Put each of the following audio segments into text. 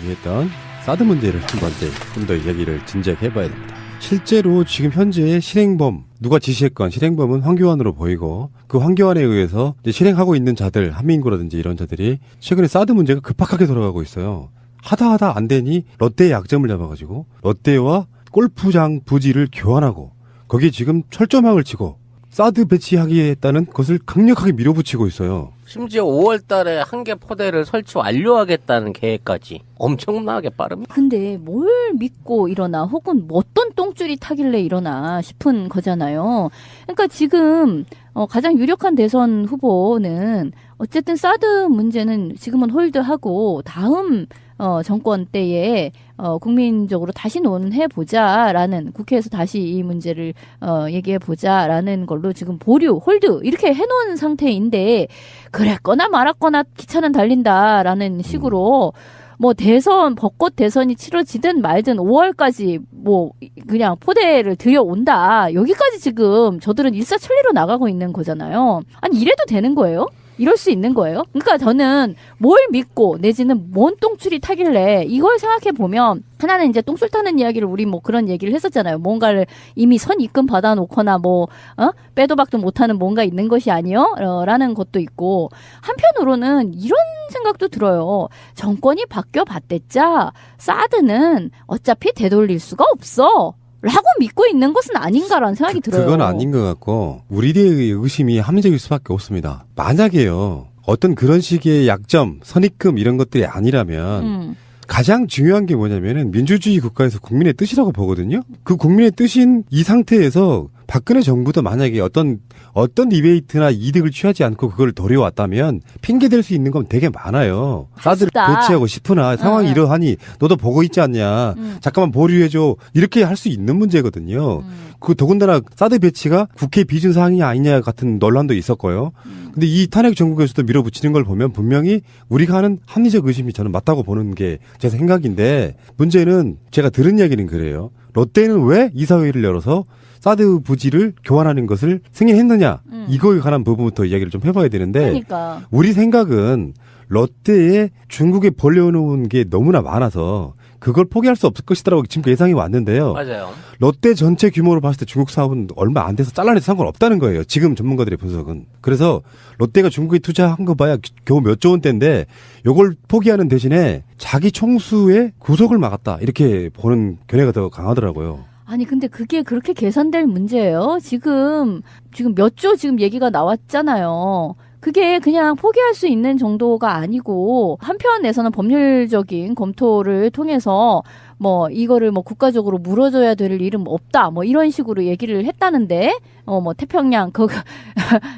제기했던 사드 문제를 한 번째 좀더 이야기를 진지하게 해봐야 됩니다. 실제로 지금 현재 실행범 누가 지시했건 실행범은 황교안으로 보이고 그 황교안에 의해서 실행하고 있는 자들 한민구라든지 이런 자들이 최근에 사드 문제가 급박하게 돌아가고 있어요. 하다 하다 안 되니 롯데의 약점을 잡아가지고 롯데와 골프장 부지를 교환하고 거기에 지금 철조망을 치고 사드 배치하기에 따른 것을 강력하게 밀어붙이고 있어요. 심지어 5월 달에 한 개 포대를 설치 완료하겠다는 계획까지 엄청나게 빠릅니다. 근데 뭘 믿고 일어나 혹은 뭐 어떤 똥줄이 타길래 일어나 싶은 거잖아요. 그러니까 지금 어, 가장 유력한 대선 후보는 어쨌든 사드 문제는 지금은 홀드하고 다음 어, 정권 때에 어, 국민적으로 다시 논해 보자라는 국회에서 다시 이 문제를 어, 얘기해 보자라는 걸로 지금 보류 홀드 이렇게 해놓은 상태인데 그랬거나 말았거나 기차는 달린다라는 식으로 뭐 대선 벚꽃 대선이 치러지든 말든 5월까지 뭐 그냥 포대를 들여온다 여기까지 지금 저들은 일사천리로 나가고 있는 거잖아요. 아니 이래도 되는 거예요? 이럴 수 있는 거예요? 그러니까 저는 뭘 믿고 내지는 뭔 똥줄이 타길래 이걸 생각해 보면 하나는 이제 똥줄 타는 이야기를 우리 뭐 그런 얘기를 했었잖아요. 뭔가를 이미 선 입금 받아 놓거나 뭐 어? 빼도 박도 못하는 뭔가 있는 것이 아니요? 어, 라는 것도 있고 한편으로는 이런 생각도 들어요. 정권이 바뀌어 봤댔자 사드는 어차피 되돌릴 수가 없어. 라고 믿고 있는 것은 아닌가라는 생각이 들어요. 그건 아닌 것 같고 우리들의 의심이 합리적일 수밖에 없습니다. 만약에요. 어떤 그런 식의 약점, 선입금 이런 것들이 아니라면 음. 가장 중요한 게 뭐냐면은 민주주의 국가에서 국민의 뜻이라고 보거든요. 그 국민의 뜻인 이 상태에서 박근혜 정부도 만약에 어떤 어떤 디베이트나 이득을 취하지 않고 그걸 도려왔다면 핑계 댈 수 있는 건 되게 많아요. 사드를. 배치하고 싶으나 상황이 응. 이러하니 너도 보고 있지 않냐. 음. 잠깐만 보류해 줘. 이렇게 할 수 있는 문제거든요. 음. 그 더군다나 사드 배치가 국회 비준 사항이 아니냐 같은 논란도 있었고요. 음. 근데 이 탄핵 정국에서도 밀어붙이는 걸 보면 분명히 우리가 하는 합리적 의심이 저는 맞다고 보는 게 제 생각인데 문제는 제가 들은 이야기는 그래요. 롯데는 왜 이사회를 열어서 사드 부지를 교환하는 것을 승인했느냐 음. 이거에 관한 부분부터 이야기를 좀 해봐야 되는데 그러니까 우리 생각은 롯데에 중국에 벌려놓은 게 너무나 많아서 그걸 포기할 수 없을 것이다라고 지금 예상이 왔는데요. 맞아요. 롯데 전체 규모로 봤을 때 중국 사업은 얼마 안 돼서 잘라내도 상관없다는 거예요. 지금 전문가들의 분석은. 그래서 롯데가 중국에 투자한 거 봐야 겨우 몇 조 원대인데 요걸 포기하는 대신에 자기 총수의 구속을 막았다. 이렇게 보는 견해가 더 강하더라고요. 아니 근데 그게 그렇게 계산될 문제예요. 지금 지금 몇 조 지금 얘기가 나왔잖아요. 그게 그냥 포기할 수 있는 정도가 아니고 한편에서는 법률적인 검토를 통해서 뭐 이거를 뭐 국가적으로 물어줘야 될 일은 없다 뭐 이런 식으로 얘기를 했다는데 어 뭐 태평양 그그뭐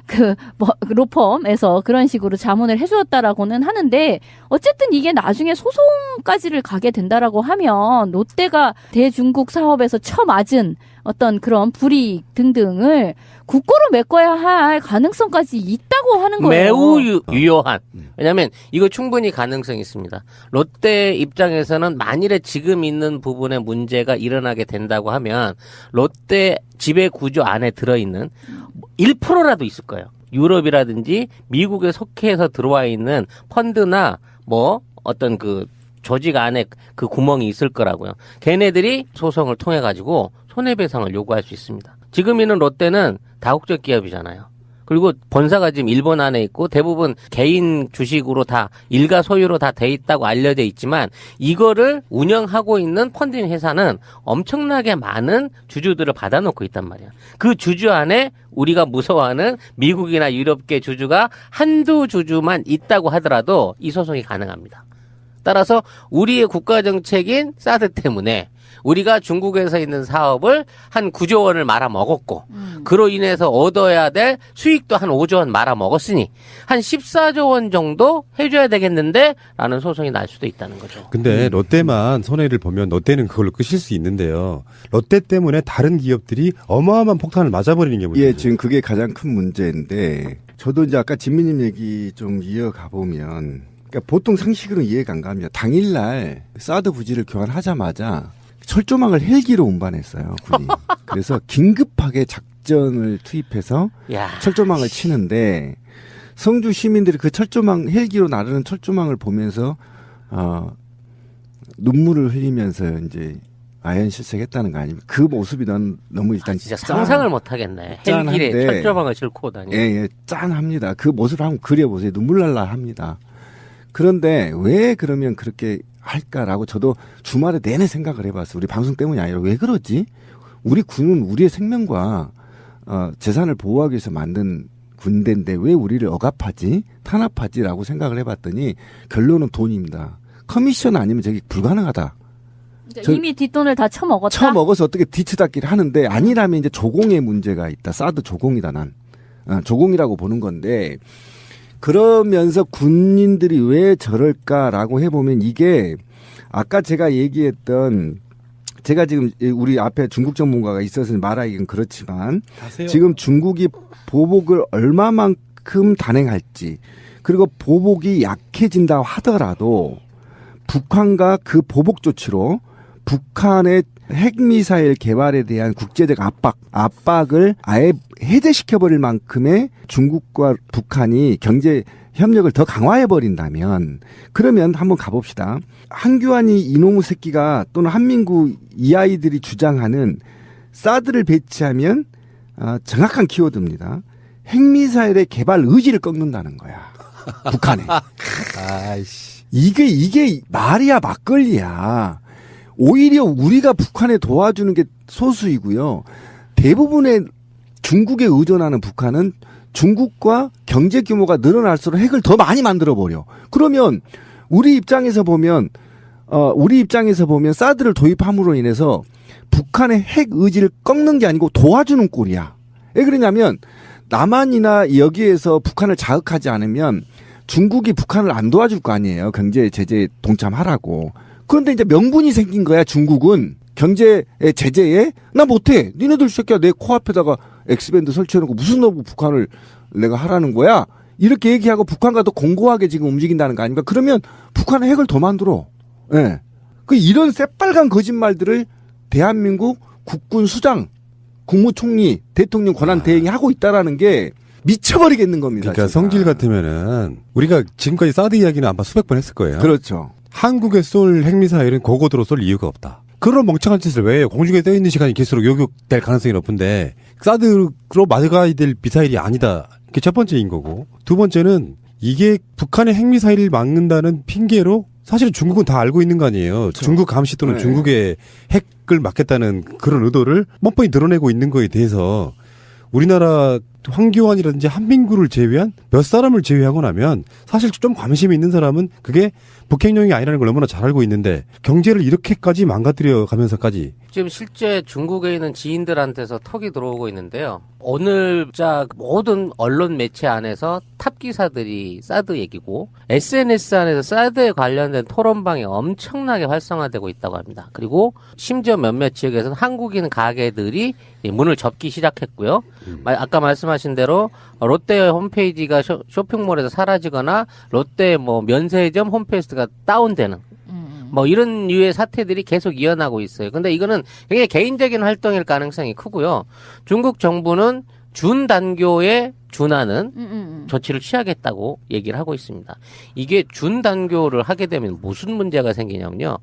로펌에서 그런 식으로 자문을 해주었다라고는 하는데 어쨌든 이게 나중에 소송까지를 가게 된다라고 하면 롯데가 대중국 사업에서 처맞은 어떤 그런 불이익 등등을 국고로 메꿔야 할 가능성까지 있다고 하는 거예요. 매우 유, 유효한. 음. 왜냐하면 이거 충분히 가능성이 있습니다. 롯데 입장에서는 만일에 지금 있는 부분에 문제가 일어나게 된다고 하면 롯데 지배 구조 안에 들어있는 1%라도 있을 거예요. 유럽이라든지 미국에 속해서 들어와 있는 펀드나 뭐 어떤 그 조직 안에 그 구멍이 있을 거라고요. 걔네들이 소송을 통해 가지고 손해배상을 요구할 수 있습니다. 지금 있는 롯데는 다국적 기업이잖아요. 그리고 본사가 지금 일본 안에 있고 대부분 개인 주식으로 다 일가 소유로 다 돼 있다고 알려져 있지만 이거를 운영하고 있는 펀딩 회사는 엄청나게 많은 주주들을 받아놓고 있단 말이야. 그 주주 안에 우리가 무서워하는 미국이나 유럽계 주주가 한두 주주만 있다고 하더라도 이 소송이 가능합니다. 따라서 우리의 국가 정책인 사드 때문에 우리가 중국에서 있는 사업을 한 9조 원을 말아 먹었고 음. 그로 인해서 얻어야 될 수익도 한 5조 원 말아 먹었으니 한 14조 원 정도 해줘야 되겠는데 라는 소송이 날 수도 있다는 거죠. 근데 롯데만 손해를 보면 롯데는 그걸로 끄실 수 있는데요. 롯데 때문에 다른 기업들이 어마어마한 폭탄을 맞아버리는 게 문제예요. 예, 지금 그게 가장 큰 문제인데 저도 이제 아까 진미님 얘기 좀 이어가 보면 그러니까 보통 상식으로 이해가 안 갑니다. 당일날 사드 부지를 교환하자마자 철조망을 헬기로 운반했어요. 군이. 그래서 긴급하게 작전을 투입해서 야, 철조망을 치는데 성주 시민들이 그 철조망 헬기로 나르는 철조망을 보면서 어 눈물을 흘리면서 이제 아연 실색했다는 거 아닙니까? 그 모습이 난 너무 일단 아, 진짜 짠- 상상을 못 하겠네. 헬길에 철조망을 싣고 다니. 예, 예, 짠합니다. 그 모습을 한번 그려보세요. 눈물 날라 합니다. 그런데 왜 그러면 그렇게 할까라고 저도 주말에 내내 생각을 해봤어요. 우리 방송 때문이 아니라 왜 그러지? 우리 군은 우리의 생명과 어, 재산을 보호하기 위해서 만든 군대인데 왜 우리를 억압하지? 탄압하지라고 생각을 해봤더니 결론은 돈입니다. 커미션 아니면 저기 불가능하다. 저- 이미 뒷돈을 다 처먹었다. 처먹어서 어떻게 뒤치닫기를 하는데 아니라면 이제 조공의 문제가 있다. 사드 조공이다 난. 어, 조공이라고 보는 건데 그러면서 군인들이 왜 저럴까라고 해보면 이게 아까 제가 얘기했던 제가 지금 우리 앞에 중국 전문가가 있어서 말하기는 그렇지만 지금 중국이 보복을 얼마만큼 단행할지 그리고 보복이 약해진다 하더라도 북한과 그 보복 조치로 북한의 핵미사일 개발에 대한 국제적 압박, 압박을 아예 해제시켜버릴 만큼의 중국과 북한이 경제 협력을 더 강화해버린다면, 그러면 한번 가봅시다. 한규환이 이놈의 새끼가 또는 한민구 이 아이들이 주장하는 사드를 배치하면, 아, 정확한 키워드입니다. 핵미사일의 개발 의지를 꺾는다는 거야. 북한에. 아이씨. 이게 이게 말이야 막걸리야. 오히려 우리가 북한에 도와주는 게 소수이고요. 대부분의 중국에 의존하는 북한은 중국과 경제 규모가 늘어날수록 핵을 더 많이 만들어 버려. 그러면 우리 입장에서 보면 어 우리 입장에서 보면 사드를 도입함으로 인해서 북한의 핵 의지를 꺾는 게 아니고 도와주는 꼴이야. 왜 그러냐면 남한이나 여기에서 북한을 자극하지 않으면 중국이 북한을 안 도와줄 거 아니에요. 경제 제재에 동참하라고. 그런데 이제 명분이 생긴 거야. 중국은 경제 제재에 나 못해. 니네들 새끼야 내 코앞에다가 엑스밴드 설치해놓고 무슨 놈고 북한을 내가 하라는 거야. 이렇게 얘기하고 북한과 더 공고하게 지금 움직인다는 거 아닙니까? 그러면 북한은 핵을 더 만들어. 예. 그 이런 새빨간 거짓말들을 대한민국 국군 수장, 국무총리, 대통령 권한 대행이 하고 있다라는 게 미쳐버리겠는 겁니다. 그러니까 진짜. 성질 같으면은 우리가 지금까지 사드 이야기는 아마 수백 번 했을 거예요. 그렇죠. 한국에 쏠 핵미사일은 고고도로 쏠 이유가 없다. 그런 멍청한 짓을 왜 해요? 공중에 떠 있는 시간이 길수록 요격될 가능성이 높은데 사드로 맞아가야 될 미사일이 아니다. 그게 첫 번째인 거고 두 번째는 이게 북한의 핵미사일을 막는다는 핑계로 사실은 중국은 다 알고 있는 거 아니에요. 중국 감시 또는 네. 중국의 핵을 막겠다는 그런 의도를 뻔뻔히 드러내고 있는 거에 대해서 우리나라 황교안이라든지 한민구를 제외한 몇 사람을 제외하고 나면 사실 좀 관심이 있는 사람은 그게 북핵용이 아니라는 걸 너무나 잘 알고 있는데 경제를 이렇게까지 망가뜨려 가면서까지 지금 실제 중국에 있는 지인들한테서 턱이 들어오고 있는데요. 오늘자 모든 언론 매체 안에서 탑 기사들이 사드 얘기고 SNS 안에서 사드에 관련된 토론방이 엄청나게 활성화되고 있다고 합니다. 그리고 심지어 몇몇 지역에서는 한국인 가게들이 이 문을 접기 시작했고요. 마- 아까 말씀하신 대로 롯데 홈페이지가 쇼, 쇼핑몰에서 사라지거나 롯데 뭐 면세점 홈페이지가 다운되는 음. 뭐 이런 류의 사태들이 계속 이어나고 있어요. 근데 이거는 굉장히 개인적인 활동일 가능성이 크고요. 중국 정부는 준 단교에 준하는 음, 음, 음. 조치를 취하겠다고 얘기를 하고 있습니다. 이게 준 단교를 하게 되면 무슨 문제가 생기냐면요.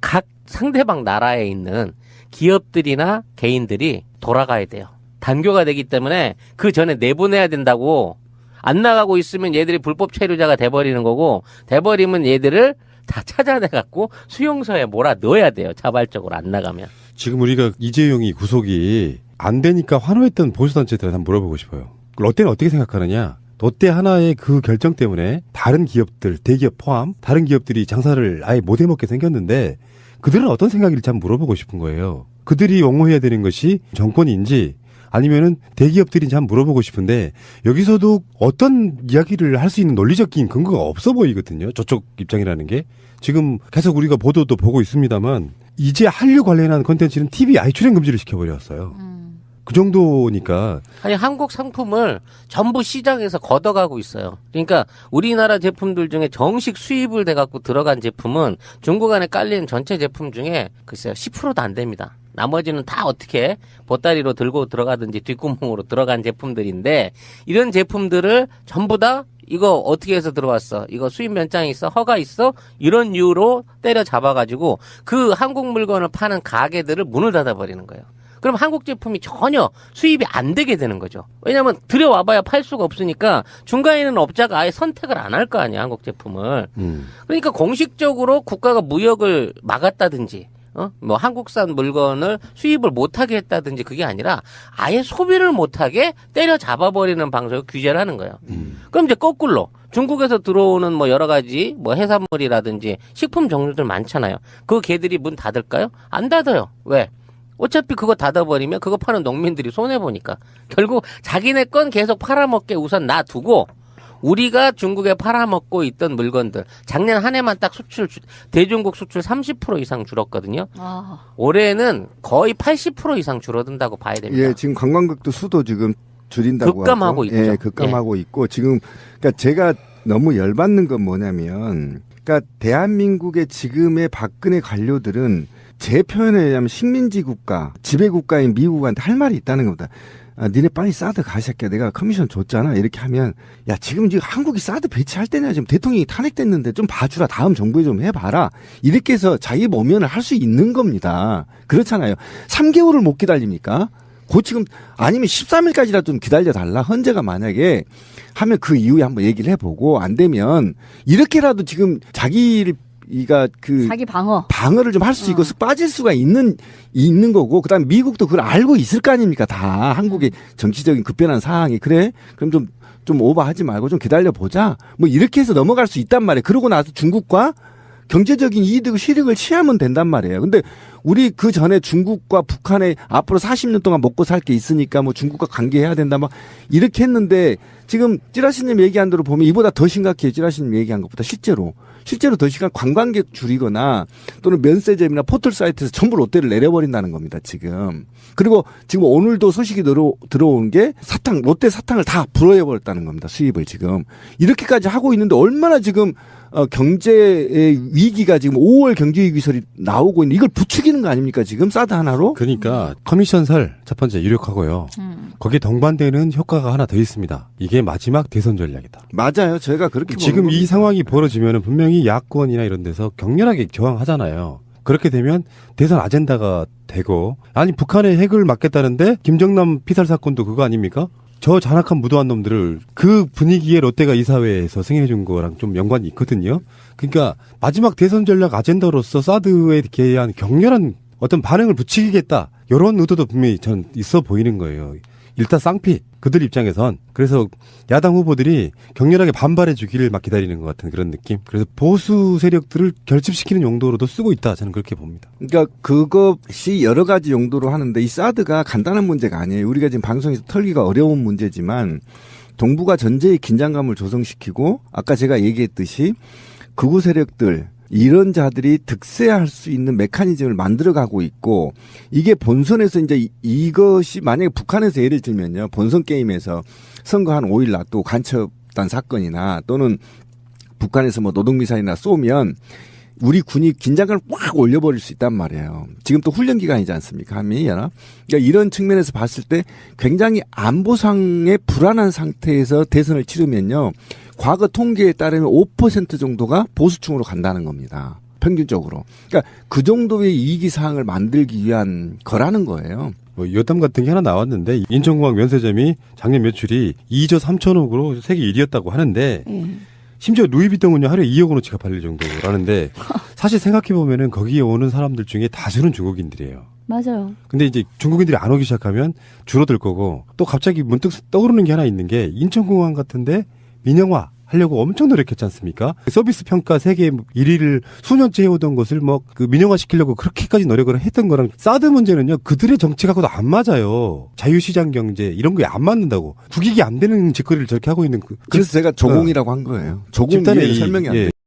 각 상대방 나라에 있는 기업들이나 개인들이 돌아가야 돼요. 단교가 되기 때문에 그 전에 내보내야 된다고 안 나가고 있으면 얘들이 불법 체류자가 돼버리는 거고 돼버리면 얘들을 다 찾아내 갖고 수용소에 몰아 넣어야 돼요. 자발적으로 안 나가면. 지금 우리가 이재용이 구속이 안 되니까 환호했던 보수단체들한테 한번 물어보고 싶어요. 롯데는 어떻게 생각하느냐? 롯데 하나의 그 결정 때문에 다른 기업들, 대기업 포함 다른 기업들이 장사를 아예 못 해먹게 생겼는데 그들은 어떤 생각일지 한번 물어보고 싶은 거예요. 그들이 옹호해야 되는 것이 정권인지 아니면은 대기업들인지 한번 물어보고 싶은데 여기서도 어떤 이야기를 할 수 있는 논리적인 근거가 없어 보이거든요. 저쪽 입장이라는 게 지금 계속 우리가 보도도 보고 있습니다만 이제 한류 관련한 컨텐츠는 TV 아예 출연 금지를 시켜버렸어요. 음. 그 정도니까 아니 한국 상품을 전부 시장에서 걷어가고 있어요. 그러니까 우리나라 제품들 중에 정식 수입을 돼 갖고 들어간 제품은 중국 안에 깔린 전체 제품 중에 글쎄요 10%도 안 됩니다. 나머지는 다 어떻게 보따리로 들고 들어가든지 뒷구멍으로 들어간 제품들인데 이런 제품들을 전부 다 이거 어떻게 해서 들어왔어? 이거 수입 면장 있어? 허가 있어? 이런 이유로 때려 잡아가지고 그 한국 물건을 파는 가게들을 문을 닫아버리는 거예요. 그럼 한국 제품이 전혀 수입이 안 되게 되는 거죠. 왜냐하면 들여와봐야 팔 수가 없으니까 중간에 있는 업자가 아예 선택을 안 할 거 아니야 한국 제품을. 음. 그러니까 공식적으로 국가가 무역을 막았다든지, 어? 뭐 한국산 물건을 수입을 못하게 했다든지 그게 아니라 아예 소비를 못하게 때려 잡아버리는 방식으로 규제를 하는 거예요. 음. 그럼 이제 거꾸로 중국에서 들어오는 뭐 여러 가지 뭐 해산물이라든지 식품 종류들 많잖아요. 그 개들이 문 닫을까요? 안 닫아요. 왜? 어차피 그거 닫아버리면 그거 파는 농민들이 손해 보니까 결국 자기네 건 계속 팔아먹게 우선 놔두고 우리가 중국에 팔아먹고 있던 물건들 작년 한 해만 딱 수출 주- 대중국 수출 30% 이상 줄었거든요. 아, 올해는 거의 80% 이상 줄어든다고 봐야 됩니다. 예, 지금 관광객도 수도 지금 줄인다고 급감하고 하고. 있죠. 예, 급감하고 있고 지금 그러니까 제가 너무 열받는 건 뭐냐면 그러니까 대한민국의 지금의 박근혜 관료들은 제 표현에 의하면 식민지 국가, 지배 국가인 미국한테 할 말이 있다는 겁니다. 아, 니네 빨리 사드 가, 이 새끼야. 내가 커미션 줬잖아. 이렇게 하면, 야, 지금 지금 한국이 사드 배치할 때냐. 지금 대통령이 탄핵됐는데 좀 봐주라. 다음 정부에 좀 해봐라. 이렇게 해서 자기 모면을 할 수 있는 겁니다. 그렇잖아요. 3개월을 못 기다립니까? 그 지금, 아니면 13일까지라도 좀 기다려달라. 헌재가 만약에 하면 그 이후에 한번 얘기를 해보고, 안 되면, 이렇게라도 지금 자기를, 이가 그, 자기 방어. 방어를 좀 할 수 있고 어. 쓱 빠질 수가 있는 있는 거고 그다음에 미국도 그걸 알고 있을 거 아닙니까? 다 한국의 정치적인 급변한 상황이. 그래? 그럼 좀좀 오버하지 말고 좀 기다려 보자. 뭐 이렇게 해서 넘어갈 수 있단 말이에요. 그러고 나서 중국과 경제적인 이득 실익을 취하면 된단 말이에요. 근데 우리 그 전에 중국과 북한에 앞으로 40년 동안 먹고 살 게 있으니까 뭐 중국과 관계해야 된다 막 이렇게 했는데 지금 찌라시님 얘기한 대로 보면 이보다 더 심각해요. 찌라시님 얘기한 것보다 실제로 실제로 더 심각 관광객 줄이거나 또는 면세점이나 포털 사이트에서 전부 롯데를 내려버린다는 겁니다 지금. 그리고 지금 오늘도 소식이 들어, 들어온 게 사탕 롯데 사탕을 다 불어해버렸다는 겁니다 수입을 지금. 이렇게까지 하고 있는데 얼마나 지금 어, 경제의 위기가 지금 5월 경제 위기설이 나오고 있는 이걸 부추기는 거 아닙니까 지금 사드 하나로 그러니까 커미션 설 첫 번째 유력하고요. 음. 거기에 동반되는 효과가 하나 더 있습니다. 이게 마지막 대선 전략이다. 맞아요 저희가 그렇게 지금 보는 이. 상황이 벌어지면 분명히 야권이나 이런 데서 격렬하게 저항하잖아요. 그렇게 되면 대선 아젠다가 되고 아니 북한의 핵을 막겠다는데 김정남 피살 사건도 그거 아닙니까? 저 잔악한 무도한 놈들을 그 분위기에 롯데가 이사회에서 승인해 준 거랑 좀 연관이 있거든요. 그러니까 마지막 대선 전략 아젠다로서 사드에 대한 격렬한 어떤 반응을 부추기겠다. 이런 의도도 분명히 전 있어 보이는 거예요. 일단 쌍피 그들 입장에선 그래서 야당 후보들이 격렬하게 반발해 주기를 막 기다리는 것 같은 그런 느낌. 그래서 보수 세력들을 결집시키는 용도로도 쓰고 있다. 저는 그렇게 봅니다. 그러니까 그것이 여러 가지 용도로 하는데 이 사드가 간단한 문제가 아니에요. 우리가 지금 방송에서 털기가 어려운 문제지만 동북아 전제의 긴장감을 조성시키고 아까 제가 얘기했듯이 극우 세력들 이런 자들이 득세할 수 있는 메커니즘을 만들어가고 있고 이게 본선에서 이제 이- 이것이 만약에 북한에서 예를 들면요 본선 게임에서 선거 한 5일 놔두고 간첩단 사건이나 또는 북한에서 뭐 노동미사일이나 쏘면 우리 군이 긴장감을 확 올려버릴 수 있단 말이에요. 지금 또 훈련 기간이지 않습니까? 한미연합. 그러니까 이런 측면에서 봤을 때 굉장히 안보상의 불안한 상태에서 대선을 치르면요. 과거 통계에 따르면 5% 정도가 보수층으로 간다는 겁니다. 평균적으로. 그러니까 그 정도의 이기 사항을 만들기 위한 거라는 거예요. 뭐 여담 같은 게 하나 나왔는데 인천공항 면세점이 작년 매출이 2조 3천억으로 세계 1위였다고 하는데 예. 심지어 루이비통은요 하루에 2억 원어치가 팔릴 정도라는데 사실 생각해 보면은 거기에 오는 사람들 중에 다수는 중국인들이에요. 맞아요. 근데 이제 중국인들이 안 오기 시작하면 줄어들 거고 또 갑자기 문득 떠오르는 게 하나 있는 게 인천공항 같은데 민영화 하려고 엄청 노력했지 않습니까? 서비스 평가 세계 1위를 수년째 해오던 것을 뭐 그 민영화 시키려고 그렇게까지 노력을 했던 거랑 사드 문제는요 그들의 정책하고도 안 맞아요. 자유시장 경제 이런 거에 안 맞는다고 국익이 안 되는 짓거리를 저렇게 하고 있는 그 그래서 제가 조공이라고 한 거예요. 조공 이- 설명이 안 예.